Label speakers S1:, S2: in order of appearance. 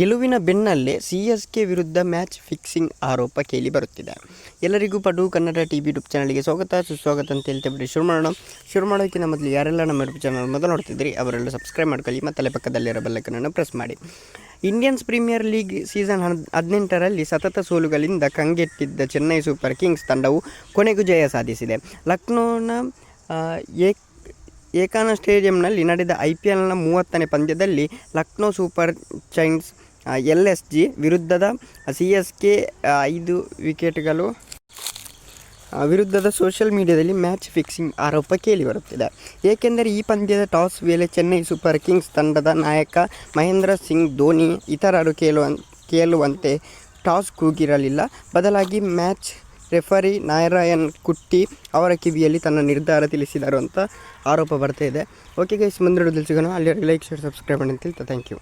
S1: ಗೆಲುವಿನ ಬೆನ್ನಲ್ಲೇ C S K ವಿರುದ್ಧ ಮ್ಯಾಚ್ ಫಿಕ್ಸಿಂಗ್ ಆರೋಪ ಕೇಳಿ ಬರುತ್ತಿದೆ. ಎಲ್ಲರಿಗೂ Padu Kannada T V YouTube ಚಾನಲ್ಗೆ ಸ್ವಾಗತ, ಸುಸ್ವಾಗತ ಅಂತ ಹೇಳ್ತಾ ಬಿಡಿ. ಶುರು ಮಾಡೋಣ. ಶುರು ಮಾಡೋಕ್ಕಿಂತ ಮೊದಲು ಯಾರೆಲ್ಲ ನಮ್ಮ ಯೂಟ್ಯೂಬ್ ಚಾನಲ್ ಮೊದಲು ನೋಡ್ತಿದ್ರಿ ಅವರೆಲ್ಲ ಸಬ್ಸ್ಕ್ರೈಬ್ ಮಾಡ್ಕೊಳ್ಳಿ ಮತ್ತು ಅಲ್ಲೇ ಪಕ್ಕದಲ್ಲಿರೋ ಬೆಲ್ಲಕನನ್ನು ಪ್ರೆಸ್ ಮಾಡಿ. ಇಂಡಿಯನ್ಸ್ ಪ್ರೀಮಿಯರ್ ಲೀಗ್ ಸೀಸನ್ ಹದ್, ಹದಿನೆಂಟರಲ್ಲಿ ಸತತ ಸೋಲುಗಳಿಂದ ಕಂಗೆಟ್ಟಿದ್ದ ಚೆನ್ನೈ ಸೂಪರ್ ಕಿಂಗ್ಸ್ ತಂಡವು ಕೊನೆಗೂ ಜಯ ಸಾಧಿಸಿದೆ. ಲಕ್ನೋನ ಏಕ್, ಏಕಾನ ಸ್ಟೇಡಿಯಂನಲ್ಲಿ ನಡೆದ ಐ ಪಿ ಎಲ್ನ ಮೂವತ್ತನೇ ಪಂದ್ಯದಲ್ಲಿ Lucknow super giants L S G ವಿರುದ್ಧದ ಸಿ ಎಸ್ ಕೆ ಐದು ವಿಕೆಟ್ಗಳು ವಿರುದ್ಧದ ಸೋಷಿಯಲ್ ಮೀಡಿಯಾದಲ್ಲಿ ಮ್ಯಾಚ್ ಫಿಕ್ಸಿಂಗ್ ಆರೋಪ ಕೇಳಿಬರುತ್ತಿದೆ ಏಕೆಂದರೆ ಈ ಪಂದ್ಯದ ಟಾಸ್ ವೇಳೆ ಚೆನ್ನೈ ಸೂಪರ್ ಕಿಂಗ್ಸ್ ತಂಡದ ನಾಯಕ ಮಹೇಂದ್ರ ಸಿಂಗ್, ಧೋನಿ ಇತರರು ಕೇಳುವ, ಕೇಳುವಂತೆ ಟಾಸ್ ಕೂಗಿರಲಿಲ್ಲ. ಬದಲಾಗಿ ಮ್ಯಾಚ್ ರೆಫರಿ ನಾರಾಯಣ್ ಕುಟ್ಟಿ ಅವರ ಕಿವಿಯಲ್ಲಿ ತನ್ನ ನಿರ್ಧಾರ ತಿಳಿಸಿದರು ಅಂತ ಆರೋಪ ಬರ್ತಾ ಇದೆ. ಓಕೆ ಗೈಸ್ ಮುಂದಿನ ಸಿಗೋಣ. ಅಲ್ಲಿ ಲೈಕ್ ಶೇರ್ ಸಬ್ಸ್ಕ್ರೈಬ್ ಮಾಡಿ ಅಂತ ಥ್ಯಾಂಕ್ ಯು